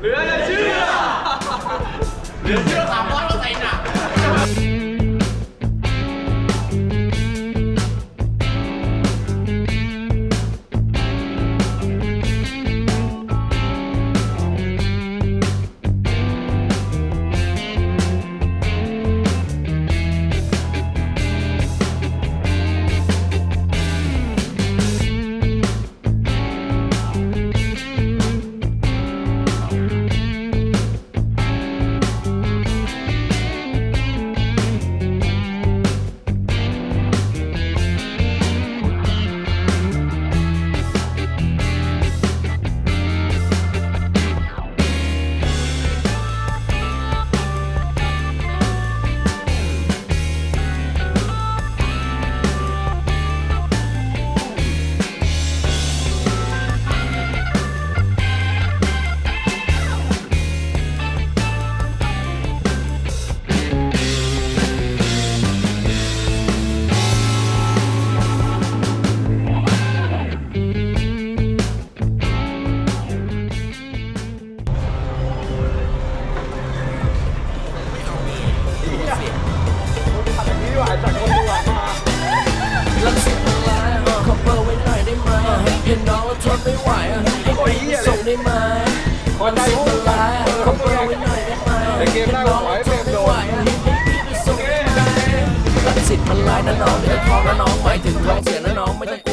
เหลือจะเชื่อ รักสิบล้านขอเบอร์ไว้หน่อยได้ไหมเห็นน้องแล้วทนไม่ไหวให้ไปส่งได้ไหมรักสิบล้านขอเบอร์ไว้หน่อยได้ไหมเห็นน้องแล้วทนไม่ไหวให้ไปส่งได้ไหมรักสิทธิ์มันลายนะน้องเดี๋ยวท้องนะน้องหมายถึงท้องเสียนะน้องไม่ต้อง